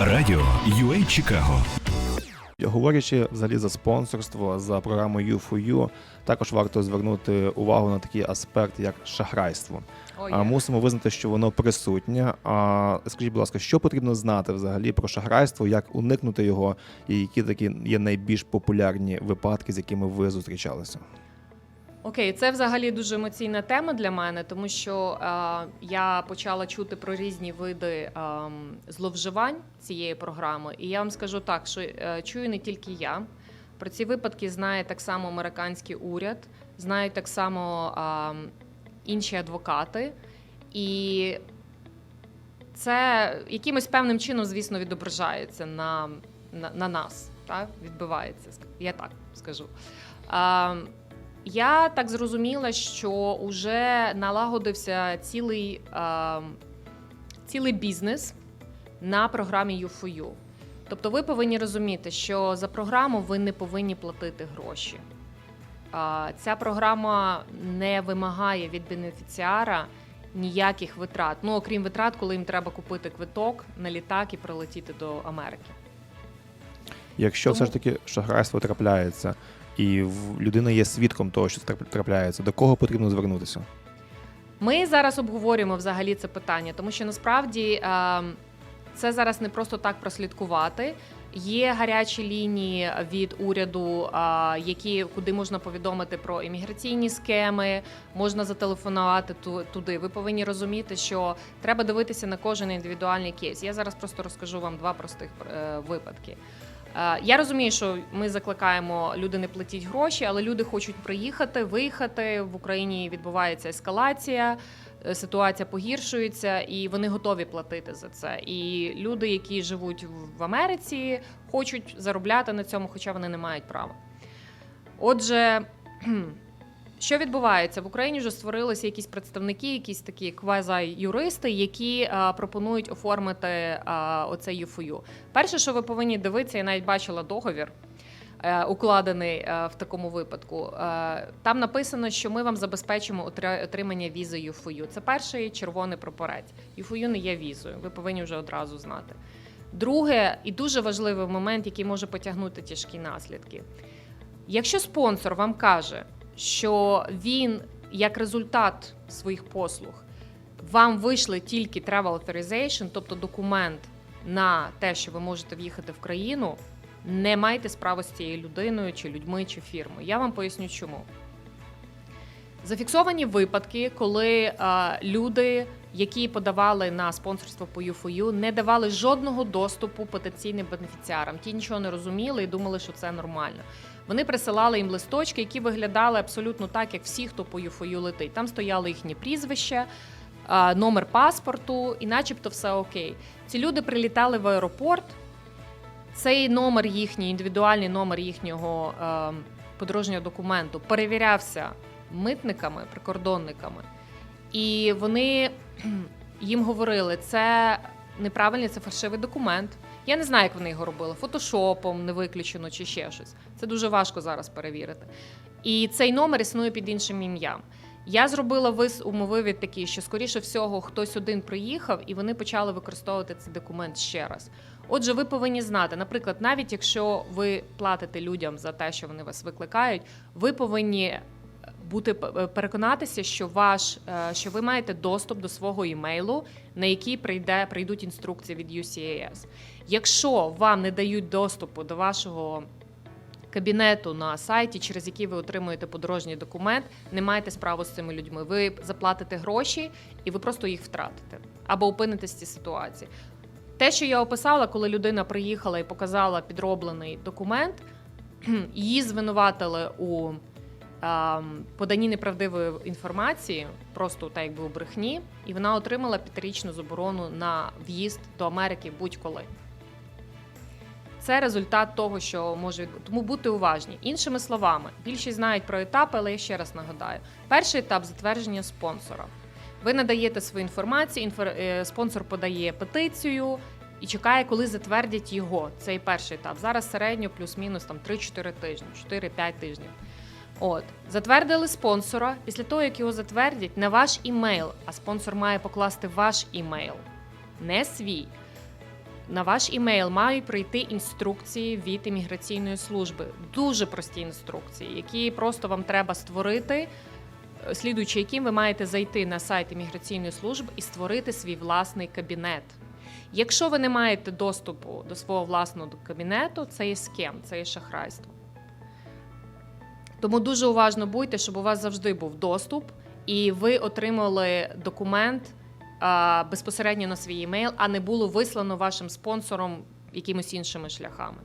Радіо UA Чикаго. Говорячи взагалі за спонсорство за програму U4U, також варто звернути увагу на такий аспект, як шахрайство. А мусимо визнати, що воно присутнє. А скажіть, будь ласка, що потрібно знати взагалі про шахрайство, як уникнути його, і які такі є найбільш популярні випадки, з якими ви зустрічалися? Окей, це взагалі дуже емоційна тема для мене, тому що е, я почала чути про різні види е, зловживань цієї програми. І я вам скажу так, що е, чую не тільки я. Про ці випадки знає так само американський уряд, знають так само е, інші адвокати. І це якимось певним чином, звісно, відображається на, на, на нас. Так? Відбивається, я так скажу. Е, я так зрозуміла, що вже налагодився цілий, е, цілий бізнес на програмі U4U. Тобто ви повинні розуміти, що за програму ви не повинні платити гроші. А, Ця програма не вимагає від бенефіціара ніяких витрат. Ну, окрім витрат, коли їм треба купити квиток на літак і прилетіти до Америки. Якщо все ж таки шахрайство трапляється, і людина є свідком того, що це трап- трапляється, до кого потрібно звернутися? Ми зараз обговорюємо взагалі це питання, тому що насправді е, це зараз не просто так прослідкувати. Є гарячі лінії від уряду, е, які куди можна повідомити про імміграційні схеми, можна зателефонувати туди. Ви повинні розуміти, що треба дивитися на кожен індивідуальний кейс. Я зараз просто розкажу вам два простих е, випадки. Е, Я розумію, що ми закликаємо люди не платіть гроші, але люди хочуть приїхати, виїхати. В Україні відбувається ескалація, е, ситуація погіршується, і вони готові платити за це. І люди, які живуть в- в Америці, хочуть заробляти на цьому, хоча вони не мають права. Отже. Що відбувається в Україні? Вже створилися якісь представники, якісь такі квазай-юристи, які е, пропонують оформити е, оцей ЮФОЮ. Перше, що ви повинні дивитися, я навіть бачила договір. е, Укладений е, в такому випадку. Е, Там написано, що ми вам забезпечимо отримання візи ЮФОЮ. Це перший червоний прапорець. ЮФОЮ не є візою. Ви повинні вже одразу знати. Друге, і дуже важливий момент, який може потягнути тяжкі наслідки. Якщо спонсор вам каже, що він як результат своїх послуг вам вийшли тільки travel authorization, тобто документ на те, що ви можете в'їхати в країну, не майте справи з цією людиною, чи людьми, чи фірмою. Я вам поясню, чому. Зафіксовані випадки, коли а, люди, які подавали на спонсорство по UFOU, не давали жодного доступу потенційним бенефіціарам. Ті нічого не розуміли і думали, що це нормально. Вони присилали їм листочки, які виглядали абсолютно так, як всі, хто по UFOU летить. Там стояли їхні прізвища, номер паспорту, і начебто все окей. Ці люди прилітали в аеропорт. Цей номер їхній, індивідуальний номер їхнього е, подорожнього документу перевірявся митниками, прикордонниками, і вони їм говорили, це неправильний, це фальшивий документ. Я не знаю, як вони його робили, фотошопом не виключено чи ще щось. Це дуже важко зараз перевірити. І цей номер існує під іншим ім'ям. Я зробила вис умовивід такий, що скоріше всього хтось один приїхав, і вони почали використовувати цей документ ще раз. Отже, ви повинні знати, наприклад, навіть якщо ви платите людям за те, що вони вас викликають, ви повинні бути переконатися, що ваш е, що ви маєте доступ до свого імейлу, на який прийде прийдуть інструкції від UCAS. Якщо вам не дають доступу до вашого кабінету на сайті, через який ви отримуєте подорожній документ, не маєте справу з цими людьми. Ви заплатите гроші і ви просто їх втратите або опинитесь в цій ситуації. Те, що я описала, коли людина приїхала і показала підроблений документ, її звинуватили у поданні неправдивої інформації, просто так якби у брехні, і вона отримала п'ятирічну заборону на в'їзд до Америки будь-коли. Це результат того, що може. Тому будьте уважні. Іншими словами, більшість знають про етапи, але я ще раз нагадаю: перший етап затвердження спонсора. Ви надаєте свою інформацію, інфор... е, спонсор подає петицію і чекає, коли затвердять його. Цей перший етап. Зараз середньо плюс-мінус там 3-4 тижні, 4-5 тижнів. От, затвердили спонсора. Після того, як його затвердять, на ваш імейл, а спонсор має покласти ваш імейл, не свій. на ваш імейл мають прийти інструкції від імміграційної служби. Дуже прості інструкції, які просто вам треба створити, слідуючи яким ви маєте зайти на сайт імміграційної служби і створити свій власний кабінет. Якщо ви не маєте доступу до свого власного кабінету, це є скем, це є шахрайство. Тому дуже уважно будьте, щоб у вас завжди був доступ, і ви отримали документ а, безпосередньо на свій емейл, а не було вислано вашим спонсором якимось іншими шляхами.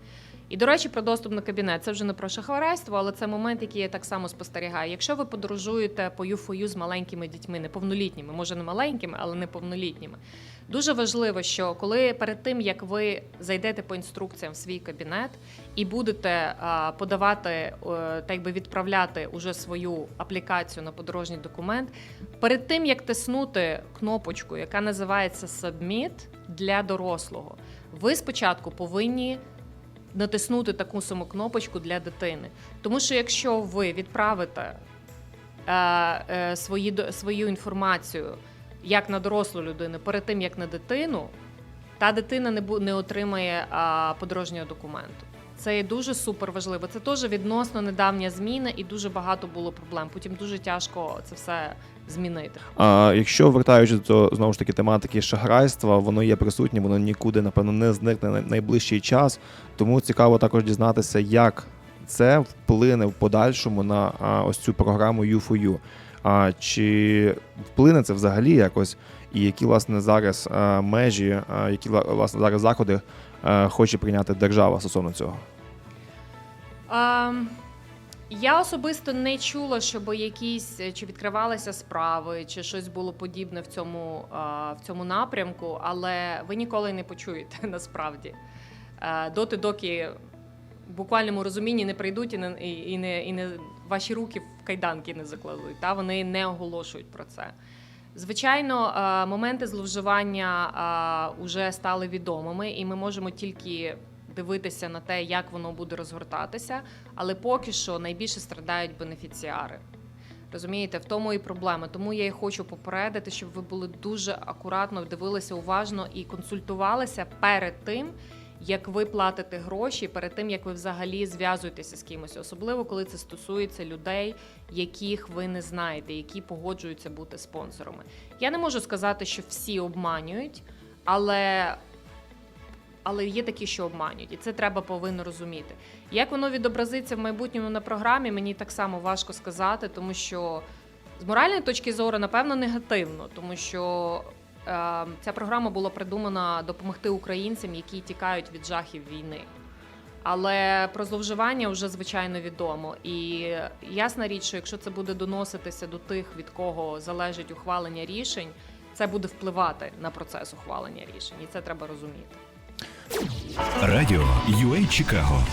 І, до речі, про доступ на кабінет це вже не про шахрайство, але це момент, який я так само спостерігаю. Якщо ви подорожуєте по ЮФОЮ з маленькими дітьми, неповнолітніми, може не маленькими, але неповнолітніми. Дуже важливо, що коли перед тим як ви зайдете по інструкціям в свій кабінет і будете подавати, так якби відправляти уже свою аплікацію на подорожній документ, перед тим як тиснути кнопочку, яка називається Submit для дорослого, ви спочатку повинні натиснути таку саму кнопочку для дитини. Тому що якщо ви відправите е, е, свої, свою інформацію як на дорослу людину перед тим, як на дитину, та дитина не, не отримає подорожнього документу. Це є дуже супер важливо. Це теж відносно недавня зміна, і дуже багато було проблем. Потім дуже тяжко це все змінити. А якщо вертаючись до знову ж таки тематики шахрайства, воно є присутнє, воно нікуди, напевно, не зникне на найближчий час. Тому цікаво також дізнатися, як це вплине в подальшому на а, ось цю програму U4U. А чи вплине це взагалі якось, і які власне зараз а, межі, а, які власне зараз заходи хоче прийняти держава стосовно цього? А, я особисто не чула, щоб якісь е, чи відкривалися справи, чи щось було подібне в цьому, в цьому напрямку, але ви ніколи не почуєте насправді. Е, Доти, доки в буквальному розумінні не прийдуть і не, і не, і не ваші руки в кайданки не закладуть. Та вони не оголошують про це. Звичайно, е, моменти зловживання вже стали відомими, і ми можемо тільки дивитися на те, як воно буде розгортатися, але поки що найбільше страдають бенефіціари. Розумієте, в тому і проблема. Тому я і хочу попередити, щоб ви були дуже акуратно дивилися уважно і консультувалися перед тим, як ви платите гроші, перед тим як ви взагалі зв'язуєтеся з кимось, особливо коли це стосується людей, яких ви не знаєте, які погоджуються бути спонсорами. Я не можу сказати, що всі обманюють, але. Але є такі, що обманюють, і це треба повинно розуміти. Як воно відобразиться в майбутньому на програмі, мені так само важко сказати, тому що з моральної точки зору, напевно, негативно, тому що ця програма була придумана допомогти українцям, які тікають від жахів війни. Але про зловживання вже звичайно відомо. І ясна річ, що якщо це буде доноситися до тих, від кого залежить ухвалення рішень, це буде впливати на процес ухвалення рішень, і це треба розуміти. Радіо UA Чикаго